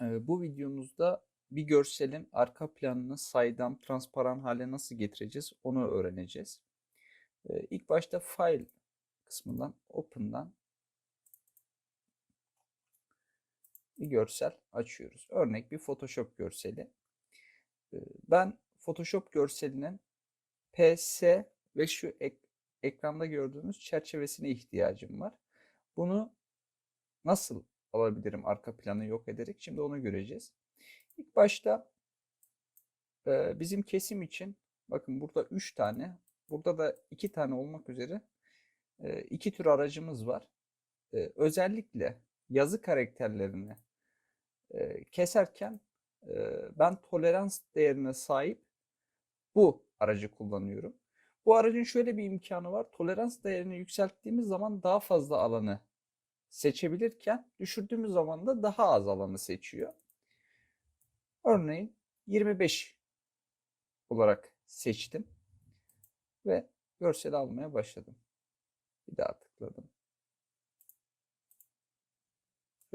Bu videomuzda bir görselin arka planını saydam, transparan hale nasıl getireceğiz onu öğreneceğiz. İlk başta File kısmından Open'dan bir görsel açıyoruz. Örnek bir Photoshop görseli. Ben Photoshop görselinin PS ve şu ek- ekranda gördüğünüz çerçevesine ihtiyacım var. Bunu nasıl alabilirim arka planı yok ederek? Şimdi onu göreceğiz. İlk başta e, bizim kesim için bakın burada 3 tane, burada da 2 tane olmak üzere e, iki tür aracımız var. E, özellikle yazı karakterlerini e, keserken e, ben tolerans değerine sahip bu aracı kullanıyorum. Bu aracın şöyle bir imkanı var. Tolerans değerini yükselttiğimiz zaman daha fazla alanı seçebilirken düşürdüğümüz zaman da daha az alanı seçiyor. Örneğin 25 olarak seçtim ve görseli almaya başladım. Bir daha tıkladım.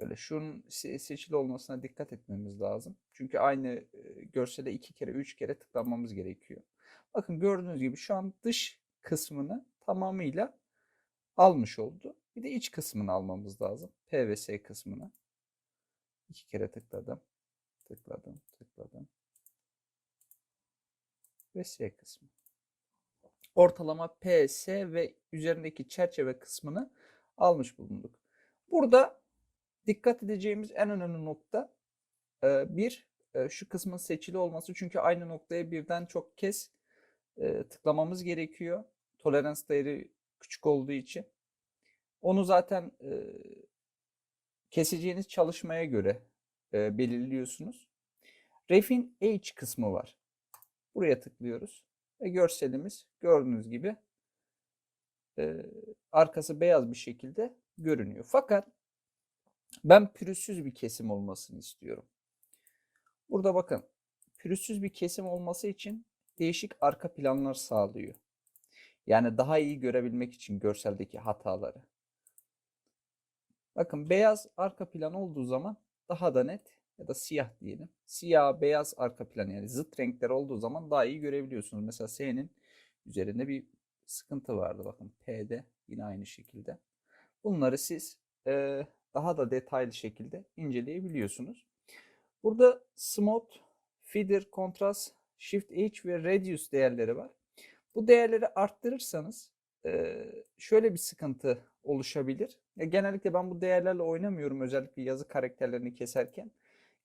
Böyle şunun se- seçili olmasına dikkat etmemiz lazım. Çünkü aynı e, görsele iki kere, üç kere tıklanmamız gerekiyor. Bakın gördüğünüz gibi şu an dış kısmını tamamıyla almış oldu. Bir de iç kısmını almamız lazım. P ve S kısmını. İki kere tıkladım. Tıkladım, tıkladım. Ve S kısmı. Ortalama P, S ve üzerindeki çerçeve kısmını almış bulunduk. Burada dikkat edeceğimiz en önemli nokta e, bir e, şu kısmın seçili olması. Çünkü aynı noktaya birden çok kez e, tıklamamız gerekiyor. Tolerans değeri küçük olduğu için. Onu zaten e, keseceğiniz çalışmaya göre e, belirliyorsunuz. Ref'in H kısmı var. Buraya tıklıyoruz ve görselimiz gördüğünüz gibi e, arkası beyaz bir şekilde görünüyor. Fakat ben pürüzsüz bir kesim olmasını istiyorum. Burada bakın pürüzsüz bir kesim olması için değişik arka planlar sağlıyor. Yani daha iyi görebilmek için görseldeki hataları. Bakın beyaz arka plan olduğu zaman daha da net ya da siyah diyelim. Siyah, beyaz arka plan yani zıt renkler olduğu zaman daha iyi görebiliyorsunuz. Mesela S'nin üzerinde bir sıkıntı vardı bakın P'de yine aynı şekilde. Bunları siz e, daha da detaylı şekilde inceleyebiliyorsunuz. Burada Smooth, Feeder, Contrast, Shift H ve Reduce değerleri var. Bu değerleri arttırırsanız şöyle bir sıkıntı oluşabilir. Ya genellikle ben bu değerlerle oynamıyorum özellikle yazı karakterlerini keserken.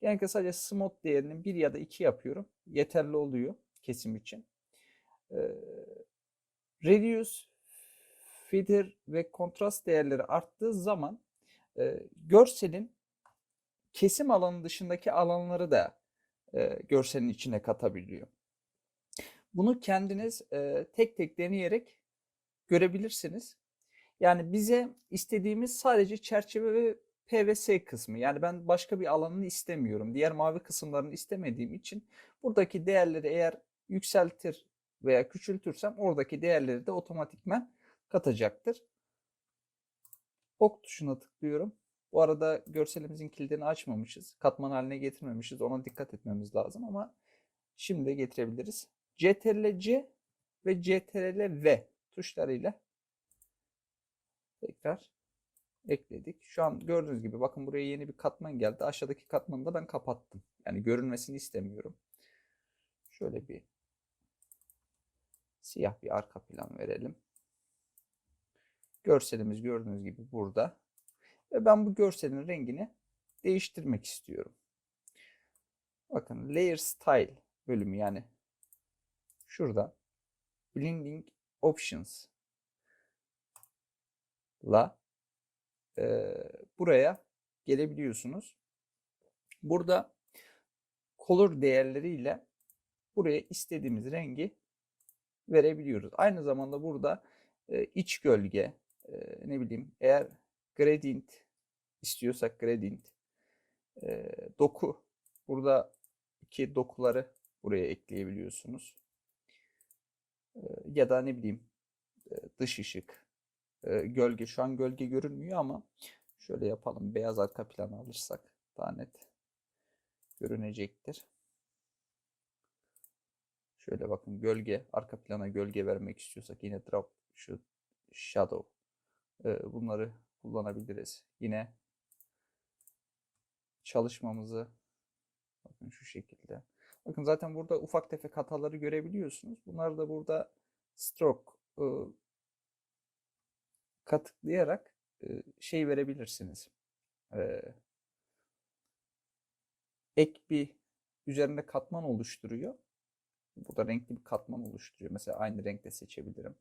Genellikle sadece smooth değerini 1 ya da 2 yapıyorum. Yeterli oluyor kesim için. E, reduce, feeder ve kontrast değerleri arttığı zaman görselin kesim alanı dışındaki alanları da görselin içine katabiliyor. Bunu kendiniz tek tek deneyerek görebilirsiniz. Yani bize istediğimiz sadece çerçeve ve PVS kısmı. Yani ben başka bir alanını istemiyorum. Diğer mavi kısımlarını istemediğim için buradaki değerleri eğer yükseltir veya küçültürsem oradaki değerleri de otomatikmen katacaktır. Ok tuşuna tıklıyorum. Bu arada görselimizin kilidini açmamışız. Katman haline getirmemişiz. Ona dikkat etmemiz lazım ama şimdi de getirebiliriz. CTRL-C ve CTRL-V tuşlarıyla tekrar ekledik. Şu an gördüğünüz gibi bakın buraya yeni bir katman geldi. Aşağıdaki katmanı da ben kapattım. Yani görünmesini istemiyorum. Şöyle bir siyah bir arka plan verelim. Görselimiz gördüğünüz gibi burada. Ve ben bu görselin rengini değiştirmek istiyorum. Bakın Layer Style bölümü yani şurada Blending Options la e, buraya gelebiliyorsunuz. Burada color değerleriyle buraya istediğimiz rengi verebiliyoruz. Aynı zamanda burada e, iç gölge, e, ne bileyim eğer gradient istiyorsak gradient, e, doku, burada iki dokuları buraya ekleyebiliyorsunuz. Ya da ne bileyim dış ışık, gölge. Şu an gölge görünmüyor ama şöyle yapalım. Beyaz arka planı alırsak daha net. görünecektir. Şöyle bakın gölge, arka plana gölge vermek istiyorsak yine drop, şu shadow bunları kullanabiliriz. Yine çalışmamızı bakın şu şekilde. Bakın zaten burada ufak tefek hataları görebiliyorsunuz. Bunları da burada stroke e, katıklayarak e, şey verebilirsiniz. E, ek bir üzerinde katman oluşturuyor. Burada renkli bir katman oluşturuyor. Mesela aynı renkte seçebilirim.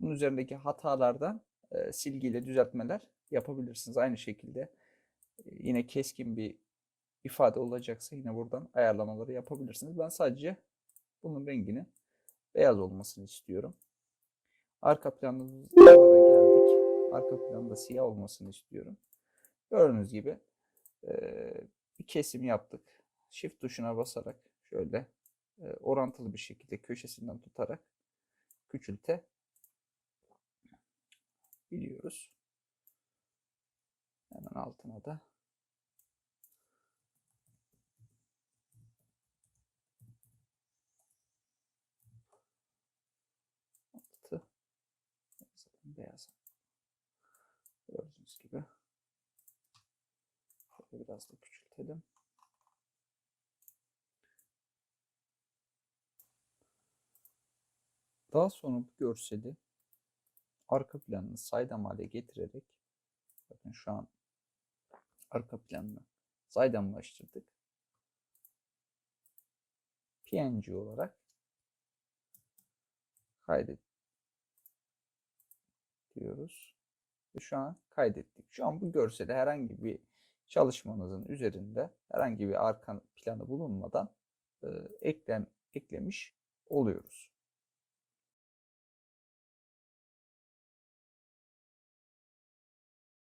Bunun üzerindeki hatalardan e, silgiyle düzeltmeler yapabilirsiniz. Aynı şekilde e, yine keskin bir ifade olacaksa yine buradan ayarlamaları yapabilirsiniz. Ben sadece bunun renginin beyaz olmasını istiyorum. Arka planımıza da geldik. Arka planda siyah olmasını istiyorum. Gördüğünüz gibi bir kesim yaptık. Shift tuşuna basarak şöyle orantılı bir şekilde köşesinden tutarak küçülte biliyoruz. Hemen altına da altı zaten beyaz. Gördüğünüz gibi. Şöyle biraz da küçültelim. Daha sonra bu görseli arka planını saydam hale getirerek bakın şu an arka planını saydamlaştırdık. PNG olarak kaydet diyoruz. Ve şu an kaydettik. Şu an bu görseli herhangi bir çalışmanızın üzerinde herhangi bir arka planı bulunmadan e, eklem eklemiş oluyoruz.